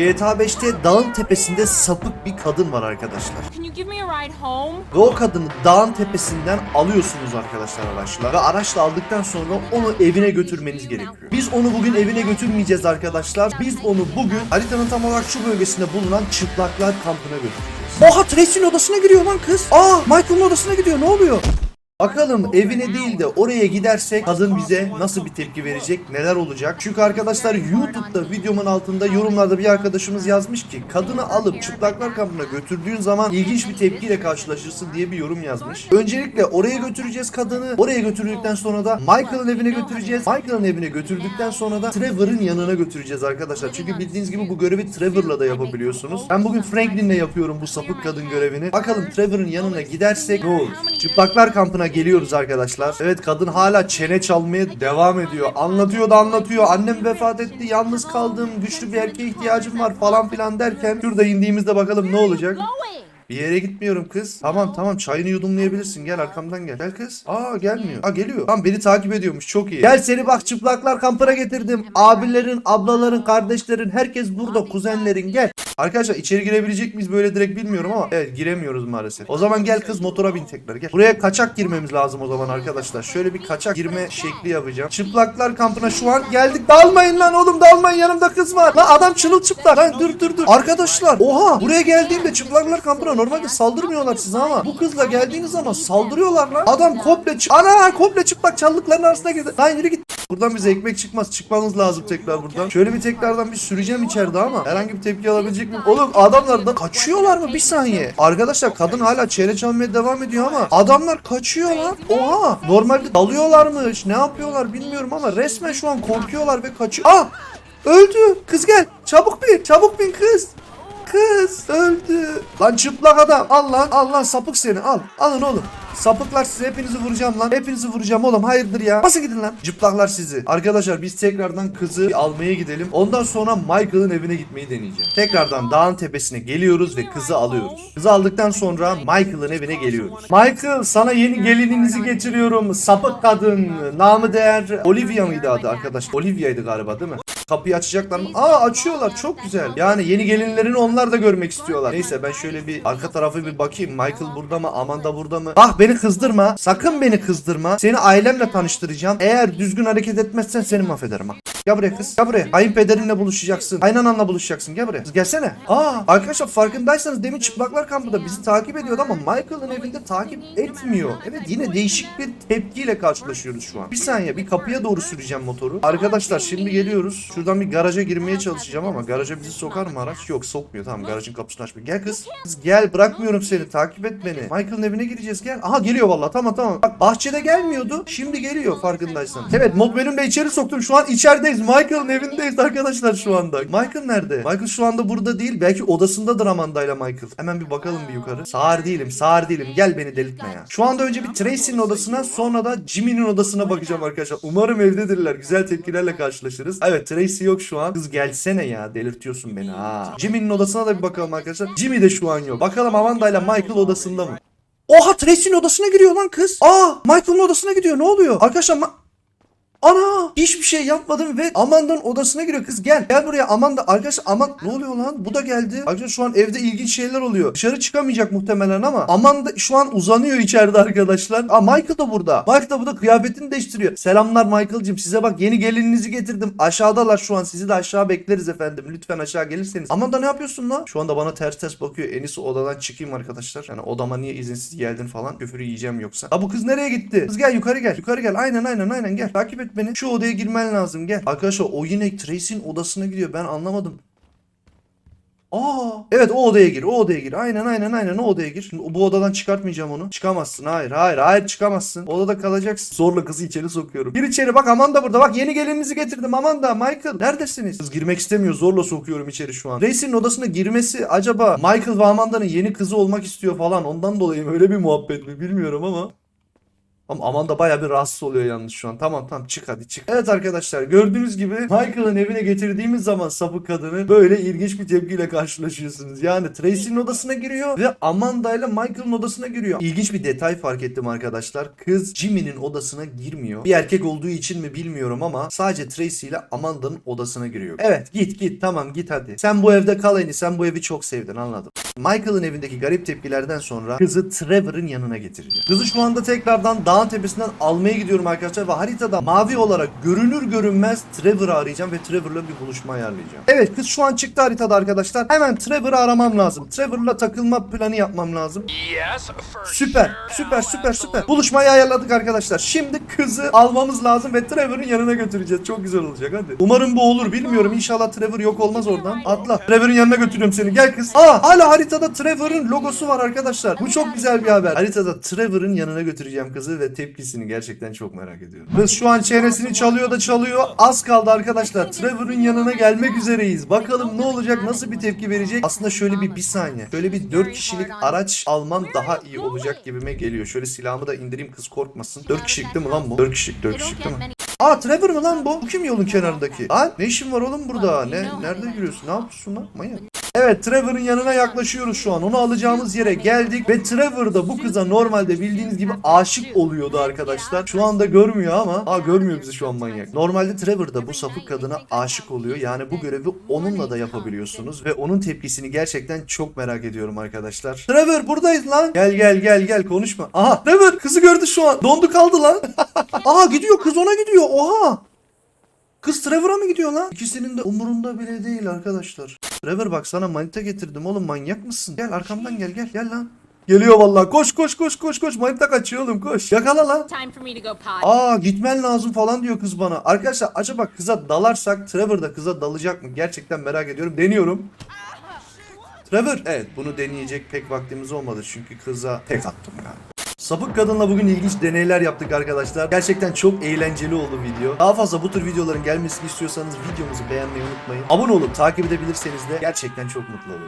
GTA 5'te dağın tepesinde sapık bir kadın var arkadaşlar. Ve o kadını dağın tepesinden alıyorsunuz arkadaşlar araçla. Ve araçla aldıktan sonra onu evine götürmeniz gerekiyor. Biz onu bugün evine götürmeyeceğiz arkadaşlar. Biz onu bugün haritanın tam olarak şu bölgesinde bulunan çıplaklar kampına götüreceğiz. Oha Tracy'nin odasına giriyor lan kız. Aa Michael'ın odasına gidiyor ne oluyor? Bakalım evine değil de oraya gidersek kadın bize nasıl bir tepki verecek, neler olacak? Çünkü arkadaşlar YouTube'da videomun altında yorumlarda bir arkadaşımız yazmış ki kadını alıp çıplaklar kampına götürdüğün zaman ilginç bir tepkiyle karşılaşırsın diye bir yorum yazmış. Öncelikle oraya götüreceğiz kadını. Oraya götürdükten sonra da Michael'ın evine götüreceğiz. Michael'ın evine götürdükten sonra da Trevor'ın yanına götüreceğiz arkadaşlar. Çünkü bildiğiniz gibi bu görevi Trevor'la da yapabiliyorsunuz. Ben bugün Franklin'le yapıyorum bu sapık kadın görevini. Bakalım Trevor'ın yanına gidersek ne olur? Çıplaklar kampına geliyoruz arkadaşlar. Evet kadın hala çene çalmaya devam ediyor. Anlatıyor da anlatıyor. Annem vefat etti. Yalnız kaldım. Güçlü bir erkeğe ihtiyacım var falan filan derken şurada indiğimizde bakalım ne olacak? Bir yere gitmiyorum kız. Tamam tamam çayını yudumlayabilirsin. Gel arkamdan gel. Gel kız. Aa gelmiyor. Aa geliyor. Tamam beni takip ediyormuş. Çok iyi. Gel seni bak çıplaklar kampına getirdim. Abilerin, ablaların, kardeşlerin herkes burada. Kuzenlerin gel. Arkadaşlar içeri girebilecek miyiz böyle direkt bilmiyorum ama evet giremiyoruz maalesef. O zaman gel kız motora bin tekrar gel. Buraya kaçak girmemiz lazım o zaman arkadaşlar. Şöyle bir kaçak girme şekli yapacağım. Çıplaklar kampına şu an geldik. Dalmayın lan oğlum dalmayın yanımda kız var. Lan adam çırılçıplak. Lan dur dur dur. Arkadaşlar oha buraya geldiğimde çıplaklar kampına normalde saldırmıyorlar size ama bu kızla geldiğiniz zaman saldırıyorlar lan. Adam komple çık. Ana komple çıplak çalılıkların arasına girdi. Lan yürü git. Buradan bize ekmek çıkmaz. Çıkmamız lazım tekrar buradan. Şöyle bir tekrardan bir süreceğim içeride ama herhangi bir tepki alabilecek miyim? Oğlum adamlar da kaçıyorlar mı? Bir saniye. Arkadaşlar kadın hala çene çalmaya devam ediyor ama adamlar kaçıyor lan. Oha. Normalde dalıyorlarmış. Ne yapıyorlar bilmiyorum ama resmen şu an korkuyorlar ve kaçıyor. Ah! Öldü. Kız gel. Çabuk bin. Çabuk bin kız. Kız öldü. Lan çıplak adam. Al lan. Al lan sapık seni. Al. Alın oğlum. Sapıklar sizi hepinizi vuracağım lan. Hepinizi vuracağım oğlum. Hayırdır ya. Nasıl gidin lan? Cıplaklar sizi. Arkadaşlar biz tekrardan kızı almaya gidelim. Ondan sonra Michael'ın evine gitmeyi deneyeceğim. Tekrardan dağın tepesine geliyoruz ve kızı alıyoruz. Kızı aldıktan sonra Michael'ın evine geliyoruz. Michael sana yeni gelininizi getiriyorum. Sapık kadın. Namı değer Olivia mıydı adı arkadaş? Olivia'ydı galiba değil mi? Kapıyı açacaklar mı? Aa açıyorlar çok güzel. Yani yeni gelinlerini onlar da görmek istiyorlar. Neyse ben şöyle bir arka tarafı bir bakayım. Michael burada mı? Amanda burada mı? Bak beni kızdırma. Sakın beni kızdırma. Seni ailemle tanıştıracağım. Eğer düzgün hareket etmezsen seni mahvederim ha. Gel buraya kız. Gel buraya. Kayınpederinle buluşacaksın. Kaynananla buluşacaksın. Gel buraya. Kız gelsene. Aa arkadaşlar farkındaysanız demin çıplaklar kampında bizi takip ediyordu ama Michael'ın evinde takip etmiyor. Evet yine değişik bir tepkiyle karşılaşıyoruz şu an. Bir saniye bir kapıya doğru süreceğim motoru. Arkadaşlar şimdi geliyoruz. Şuradan bir garaja girmeye çalışacağım ama garaja bizi sokar mı araç? Yok sokmuyor. Tamam garajın kapısını açmıyor. Gel kız. Kız gel bırakmıyorum seni. Takip et beni. Michael'ın evine gideceğiz gel. Aha geliyor vallahi. Tamam tamam. Bak bahçede gelmiyordu. Şimdi geliyor farkındaysanız. Evet mod bölümde içeri soktum. Şu an içerideyiz. Michael'ın evindeyiz arkadaşlar şu anda. Michael nerede? Michael şu anda burada değil. Belki odasındadır Amanda ile Michael. Hemen bir bakalım bir yukarı. Sağır değilim. Sağır değilim. Gel beni delirtme ya. Şu anda önce bir Tracy'nin odasına sonra da Jimmy'nin odasına bakacağım arkadaşlar. Umarım evdedirler. Güzel tepkilerle karşılaşırız. Evet Tracy yok şu an. Kız gelsene ya. Delirtiyorsun beni ha. Jimmy'nin odasına da bir bakalım arkadaşlar. Jimmy de şu an yok. Bakalım Amanda ile Michael odasında mı? Oha Tracy'nin odasına giriyor lan kız. Aa Michael'ın odasına gidiyor. Ne oluyor? Arkadaşlar Ana hiçbir şey yapmadım ve Amanda'nın odasına giriyor kız gel. Gel buraya Amanda. Arkadaşlar Aman ne oluyor lan? Bu da geldi. Arkadaşlar şu an evde ilginç şeyler oluyor. Dışarı çıkamayacak muhtemelen ama Amanda şu an uzanıyor içeride arkadaşlar. Aa Michael da burada. Michael da burada kıyafetini değiştiriyor. Selamlar Michael'cım size bak yeni gelininizi getirdim. Aşağıdalar şu an sizi de aşağı bekleriz efendim. Lütfen aşağı gelirseniz. Amanda ne yapıyorsun lan? Şu anda bana ters ters bakıyor. En iyisi odadan çıkayım arkadaşlar. Yani odama niye izinsiz geldin falan. Küfürü yiyeceğim yoksa. Aa bu kız nereye gitti? Kız gel yukarı gel. Yukarı gel. Aynen aynen aynen gel. Takip et beni. Şu odaya girmen lazım gel. Arkadaşlar o yine Tracy'nin odasına gidiyor. Ben anlamadım. Aa, evet o odaya gir. O odaya gir. Aynen aynen aynen o odaya gir. Şimdi bu odadan çıkartmayacağım onu. Çıkamazsın. Hayır hayır hayır çıkamazsın. Odada kalacaksın. Zorla kızı içeri sokuyorum. Gir içeri bak Amanda burada. Bak yeni gelininizi getirdim Amanda. Michael neredesiniz? Kız girmek istemiyor. Zorla sokuyorum içeri şu an. Tracy'nin odasına girmesi acaba Michael ve Amanda'nın yeni kızı olmak istiyor falan. Ondan dolayı öyle bir muhabbet mi bilmiyorum ama. Ama Amanda baya bir rahatsız oluyor yalnız şu an. Tamam tamam çık hadi çık. Evet arkadaşlar gördüğünüz gibi Michael'ın evine getirdiğimiz zaman sapık kadını böyle ilginç bir tepkiyle karşılaşıyorsunuz. Yani Tracy'nin odasına giriyor ve Amanda ile Michael'ın odasına giriyor. İlginç bir detay fark ettim arkadaşlar. Kız Jimmy'nin odasına girmiyor. Bir erkek olduğu için mi bilmiyorum ama sadece Tracy ile Amanda'nın odasına giriyor. Evet git git tamam git hadi. Sen bu evde kal en iyi. Sen bu evi çok sevdin anladım. Michael'ın evindeki garip tepkilerden sonra kızı Trevor'ın yanına getireceğim. Kızı şu anda tekrardan dağın tepesinden almaya gidiyorum arkadaşlar ve haritada mavi olarak görünür görünmez Trevor'ı arayacağım ve Trevor'la bir buluşma ayarlayacağım. Evet kız şu an çıktı haritada arkadaşlar. Hemen Trevor'ı aramam lazım. Trevor'la takılma planı yapmam lazım. Süper, süper, süper, süper. Buluşmayı ayarladık arkadaşlar. Şimdi kızı almamız lazım ve Trevor'ın yanına götüreceğiz. Çok güzel olacak hadi. Umarım bu olur. Bilmiyorum. İnşallah Trevor yok olmaz oradan. Atla. Trevor'ın yanına götürüyorum seni. Gel kız. Aa, hala haritada Trevor'ın logosu var arkadaşlar. Bu çok güzel bir haber. Haritada Trevor'ın yanına götüreceğim kızı ve tepkisini gerçekten çok merak ediyorum. Kız şu an çenesini çalıyor da çalıyor. Az kaldı arkadaşlar. Trevor'ın yanına gelmek üzereyiz. Bakalım ne olacak? Nasıl bir tepki verecek? Aslında şöyle bir bir saniye. Şöyle bir 4 kişilik araç almam daha iyi olacak gibime geliyor. Şöyle silahımı da indireyim kız korkmasın. 4 kişilik değil mi lan bu? 4 kişilik 4 kişilik değil mi? Aa Trevor mı lan bu? Bu kim yolun kenarındaki? Lan ne işin var oğlum burada? Ne nerede yürüyorsun? Ne yapıyorsun lan? Manyak. Evet Trevor'ın yanına yaklaşıyoruz şu an. Onu alacağımız yere geldik ve Trevor da bu kıza normalde bildiğiniz gibi aşık oluyordu arkadaşlar. Şu anda görmüyor ama aa görmüyor bizi şu an manyak. Normalde Trevor da bu sapık kadına aşık oluyor. Yani bu görevi onunla da yapabiliyorsunuz ve onun tepkisini gerçekten çok merak ediyorum arkadaşlar. Trevor buradayız lan. Gel gel gel gel konuşma. Aha Trevor kızı gördü şu an. Dondu kaldı lan. Aha gidiyor kız ona gidiyor. Oha. Kız Trevor'a mı gidiyor lan? İkisinin de umurunda bile değil arkadaşlar. Trevor bak sana manita getirdim oğlum manyak mısın? Gel arkamdan gel gel gel lan. Geliyor vallahi koş koş koş koş koş manita kaçıyor oğlum koş. Yakala lan. Aa gitmen lazım falan diyor kız bana. Arkadaşlar acaba kıza dalarsak Trevor da kıza dalacak mı? Gerçekten merak ediyorum. Deniyorum. Trevor. Evet bunu deneyecek pek vaktimiz olmadı çünkü kıza tek attım galiba. Sapık kadınla bugün ilginç deneyler yaptık arkadaşlar. Gerçekten çok eğlenceli oldu video. Daha fazla bu tür videoların gelmesini istiyorsanız videomuzu beğenmeyi unutmayın. Abone olup takip edebilirseniz de gerçekten çok mutlu olurum.